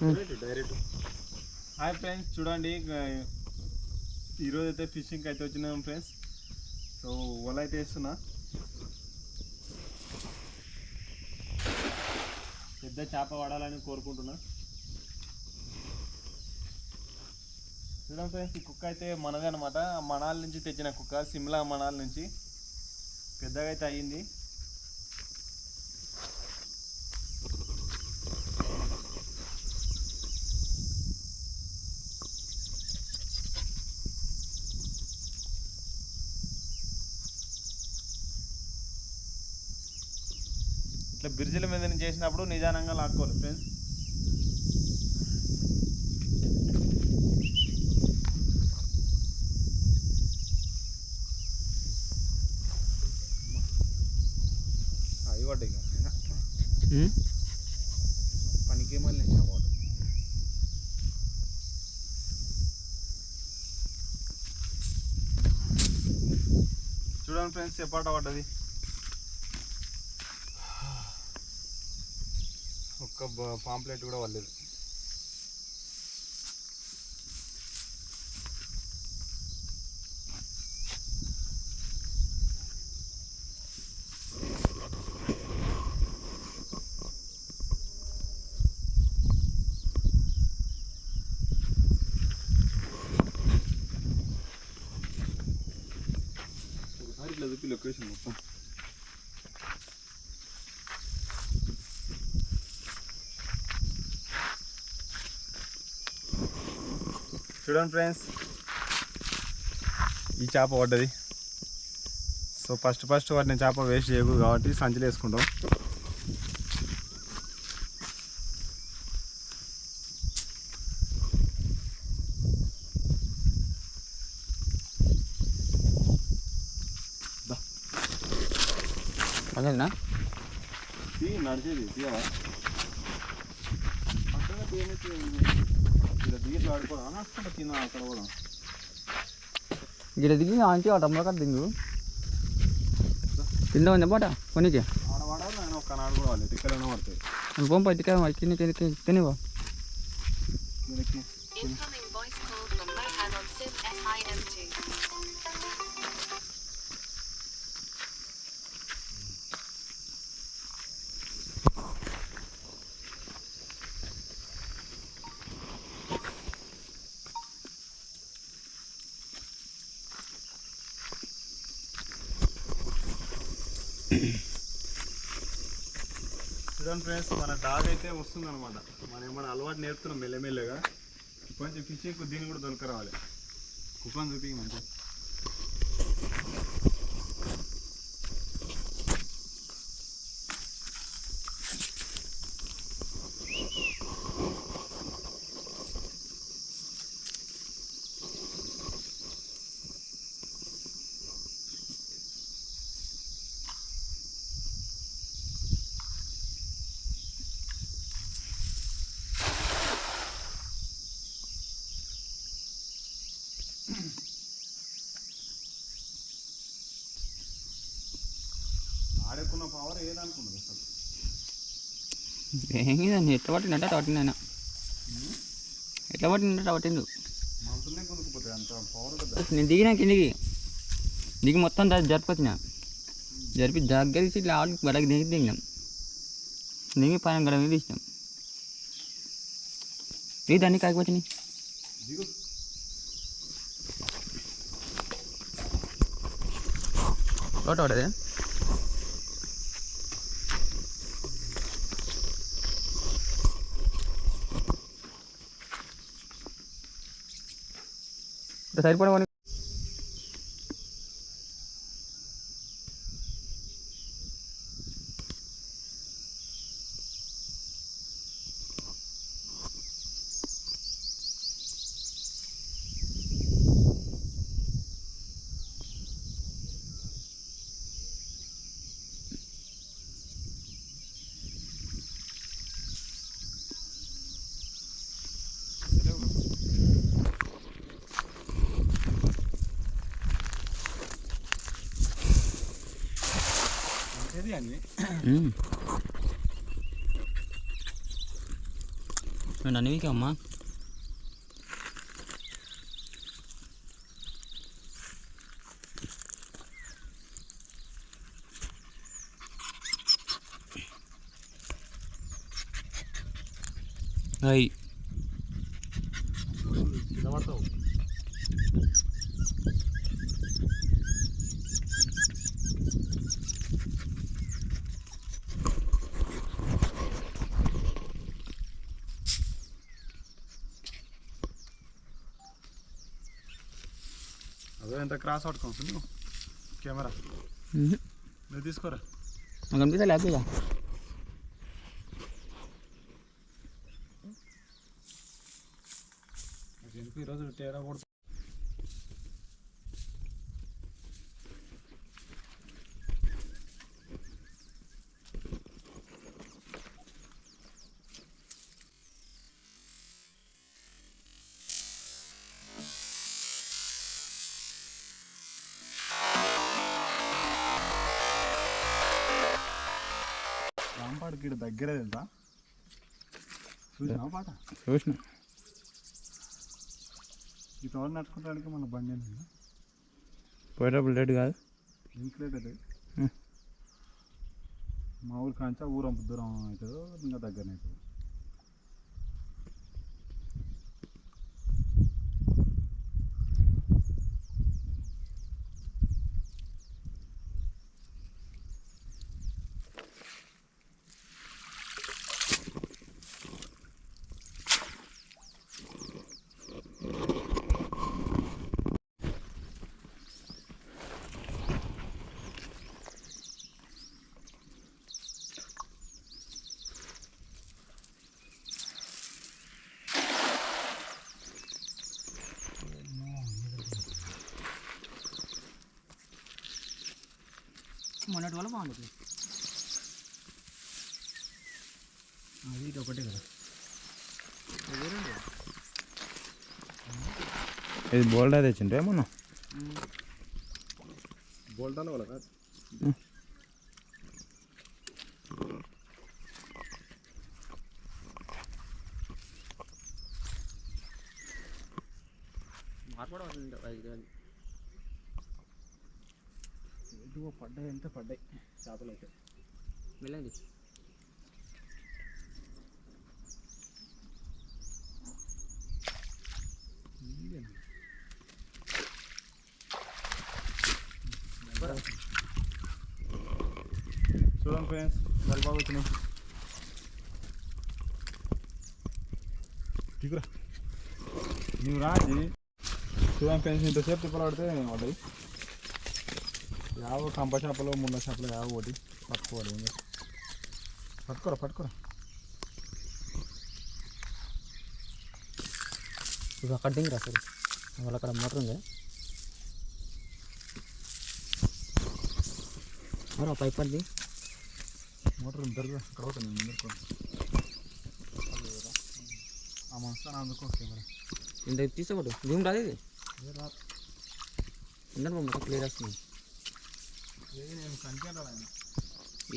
Hmm. Hi friends చూడండి ఈరోజు అయితే ఫిషింగ్కి అయితే వచ్చినాం ఫ్రెండ్స్ సో వల అయితే వేస్తున్నా. పెద్ద చేప పడాలని కోరుకుంటున్నా. చూడండి ఫ్రెండ్స్ ఈ కుక్క అయితే మనదే అనమాట మనాల నుంచి తెచ్చిన కుక్క సిమ్లా మనాల నుంచి. పెద్దగా అయితే అయ్యింది. ఇట్లా బ్రిడ్జిల మీద నుంచి చేసినప్పుడు నిదానంగా లాక్కోవాలి ఫ్రెండ్స్ అవి పడ్డాయి ఇక. పనికి మళ్ళీ చేపలు చూడండి ఫ్రెండ్స్ ఎపాట పడ్డది? ఒక్క పాంప్లెట్ కూడా పడలేదు ఒకసారి ఇట్లా చూపి లొకేషన్ మొత్తం చూడండి ఫ్రెండ్స్. ఈ చేప పడ్డది. సో ఫస్ట్ ఫస్ట్ వాటిని చేప వేస్ట్ చేయకూడదు కాబట్టి సంచులు వేసుకుంటాం. అదేనా నడిచేది తీయవా పక్కన దిగిట్లు అనకుండా తిన్నా అక్కడ కూడా గిడ దిగి ఆంటీ ఆ టమ్లో కట్ట దింగు. కింద ఉంది బాట కొనికి ఆడవాడ నేను ఒక్క నాడు కూడా వాళ్ళు ఇక్కడ పడుతుంది పోం పట్టుక కింద తినివా చూడండి ఫ్రెండ్స్ మన డాగ్ అయితే వస్తుంది అనమాట మనం ఏమైనా అలవాటు నేర్పుతున్నాం మెల్లమెల్లగా. కొంచెం ఫిషింగ్ దీన్ని కూడా దొరకరావాలి కుప్పని చూపి మంచిగా. పవర్ ఏదనుకున్నది అసలు? ఏంగిదండి ఎట్లా పట్టిందంటే అట్లా పట్టింది ఎట్లా పట్టిందంటే పట్టిండు. మనసునే కొనుక్కుపోతుంది అంత పవర్ కదా. నేను దిగినా కిందికి. దిగి మొత్తం జరుపుకొచ్చిన జరిపి దగ్గర తీసి ఇట్లా ఆవిడకి బడకి దిగి దిగినాం. దిగి పైన గడ మీద తీసినాం. ఇది దాన్ని దిగు. లోట పడదే? సరిపడమని Ừ. Mình đã níu chồng á Đây. ఎంత క్రాస్ పట్టుకోవచ్చు నువ్వు కెమెరా. నువ్వు తీసుకోరా? నాకు అనిపిస్తా లేకపోయా నాకు ఎందుకు ఈరోజు తేడా రాంపాడికి ఈడ దగ్గరే తెలుసా? చూసినా పాట? చూసిన. ఈ టవర్ నడుచుకుంటానికి మన బండి ఏంటి పోయేటప్పుడు లేట్ కాదు. అది హ్మ్. మా ఊరి కాంచా ఊరంపు దూరం అవుతుందో ఇంకా దగ్గరనే అవుతుంది. మొన్నటి వల్ల బాగుంటుంది అది ఇది ఒకటే కదా. ఇది బోల్డ్ తెచ్చింటే మొన్న బోల్టాలో వాళ్ళ కాదు ఇదిగో పడ్డాయి అంటే పడ్డాయి? చేపలు అయితే వెళ్ళండి. చూడండి ఫ్రెండ్స్ చాలా బాగా వచ్చినాయి. దిగురా. నువ్వు రాజీ చూడండి ఫ్రెండ్స్ ఇంతసేపు తిప్పలు పడితే పడ్డాయి? యావ కంప చేపలు ముళ్ళ చేపలు యావ ఒకటి పట్టుకోవాలి ఏం చేస్తాం? పట్టుకోరా పట్టుకోరా. ఇక అక్కడ దింగిరా సరే. వాళ్ళ అక్కడ మోటార్ ఉంది. మరి పైప్ అది మోటార్ ఉంటారు అక్కడ పోతాను నేను ముందరకు ఆ మనస్తాను అందుకో కెమెరా ఇంత తీసుకోకూడదు జూమ్ రాదు. ఇది ఇందాక మొత్తం క్లియర్ వస్తుంది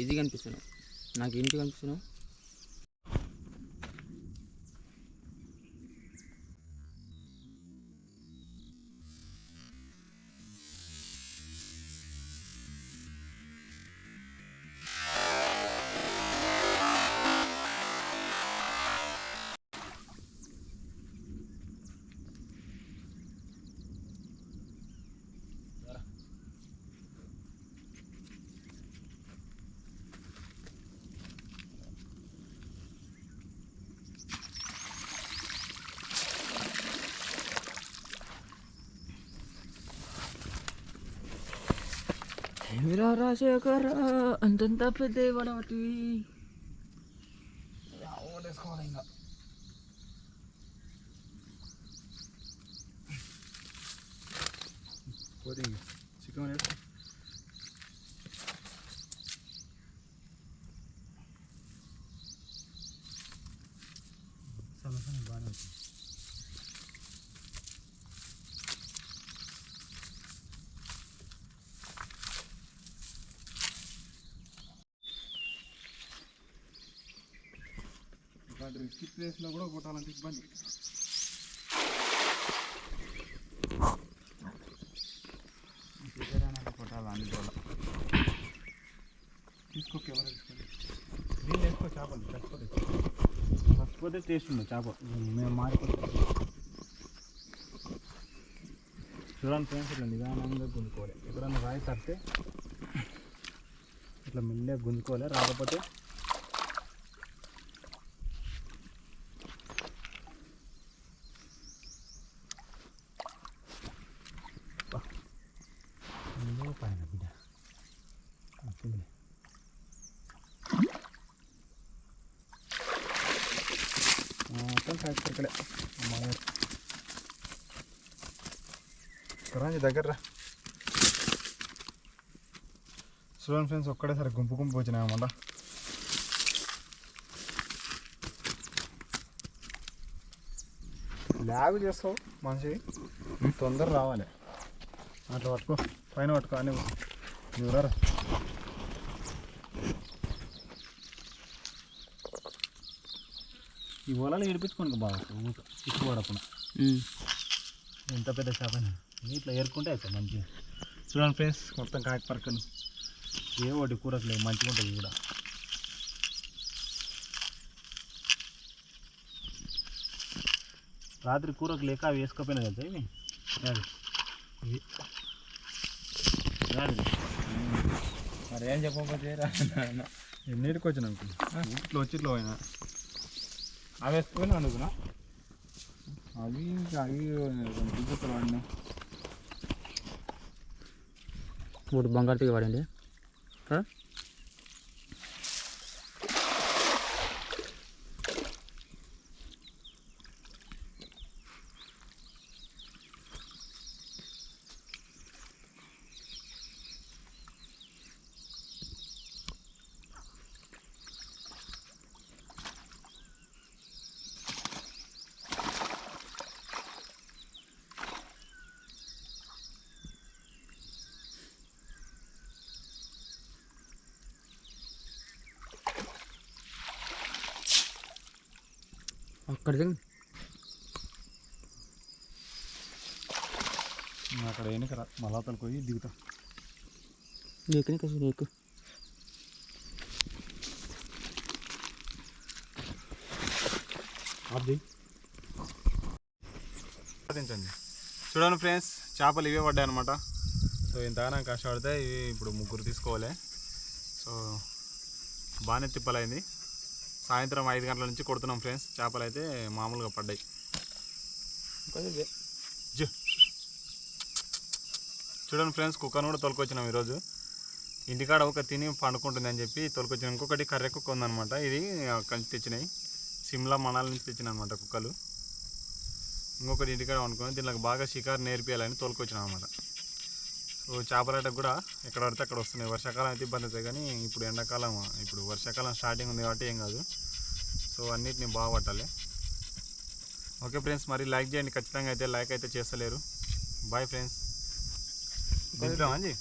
ఇది కనిపిస్తున్నావు నాకు ఏంటి కనిపిస్తున్నావు రాజశేఖర? అంతంత పెద్ద వాటి వేసుకోవాలి ఇంకా. పోతే చికెన్ వేసుకో సన్న సన్న బాగానే వచ్చింది ఇలాంటి రిస్కీ ప్లేస్లో కూడా కొట్టాలంటే ఇబ్బంది. కొట్టాలని తీసుకో కెమెరా తీసుకోండి దీన్ని వేసుకో చేపలు చచ్చిపోతే చచ్చిపోతే టేస్ట్ ఉంది చేప. మేము మారిపోతాం చూడండి ఫ్రెండ్స్ ఇట్లా నిదానంగా గుంజుకోవాలి. ఎక్కడన్నా రాయి తడితే ఇట్లా మెల్లగా గుంజుకోవాలి. రాకపోతే మొత్తం కాకరకలే దగ్గర చూడండి ఫ్రెండ్స్ ఒక్కడేసారి గుంపు గుంపు వచ్చినాయి మళ్ళా ల్యాగ్ చేస్తావు మనిషి. తొందర రావాలి. అట్లా పట్టుకో. పైన పట్టుకో అని చూడరా ఈ వలలు ఏడిపించుకోండి బాగా ఇచ్చు పడకుండా ఎంత పెద్ద చేప ఇట్లా ఏరుకుంటే అవుతుంది మంచిగా చూడండి ఫ్రెండ్స్ మొత్తం కాకి పరకలు. ఏ ఒకటి కూరకు లేవు మంచిగా ఉంటుంది కూడా. రాత్రి కూరకు లేక అవి వేసుకోపోయినా కదా ఇవి. ఇవి. మరి ఏం చెప్పకపోతే ఎన్నిటికి వచ్చిన ఇట్లా వచ్చి ఇట్లా పోయినా. అవి వేసుకొని అనుకున్నా అవి ఇంకా అవి దిగుతారు వాడిని మూడు బంగారు తీగ పడండి అక్కడ అక్కడ వెనక మళ్ళా తనకు పోయి దిగుతా. నీకు నీకు నీకు అది సాధించండి చూడండి ఫ్రెండ్స్ చేపలు ఇవే పడ్డాయి అనమాట సో ఇంతగానో కష్టపడితే ఇవి ఇప్పుడు ముగ్గురు తీసుకోవాలి. సో బాగానే తిప్పలైంది. సాయంత్రం ఐదు గంటల నుంచి కొడుతున్నాం ఫ్రెండ్స్. చేపలు అయితే మామూలుగా పడ్డాయి. చూడండి ఫ్రెండ్స్ కుక్కను కూడా తొలకొచ్చినాం ఈరోజు. ఇంటికాడ ఒక తిని పండుకుంటుంది అని చెప్పి తొలకొచ్చినాం. ఇంకొకటి కర్రె కుక్క ఉందన్నమాట. ఇది నుంచి తెచ్చినాయి. సిమ్లా మనాల నుంచి తెచ్చిన అనమాట కుక్కలు. ఇంకొకటి ఇంటికాడ వండుకొని దీనికి బాగా షికారు నేర్పియాలని తోలుకొచ్చినాం అనమాట సో చేపలాటకు కూడా ఎక్కడ పడితే అక్కడ వస్తున్నాయి. వర్షాకాలం అయితే ఇబ్బంది అవుతాయి కానీ ఇప్పుడు ఎండాకాలం ఇప్పుడు వర్షాకాలం స్టార్టింగ్ ఉంది కాబట్టి ఏం కాదు. సో అన్నిటిని బాగా పట్టాలి. ఓకే ఫ్రెండ్స్ మరి లైక్ చేయండి. ఖచ్చితంగా అయితే లైక్ అయితే చేస్తలేరు. బాయ్ ఫ్రెండ్స్ అండి?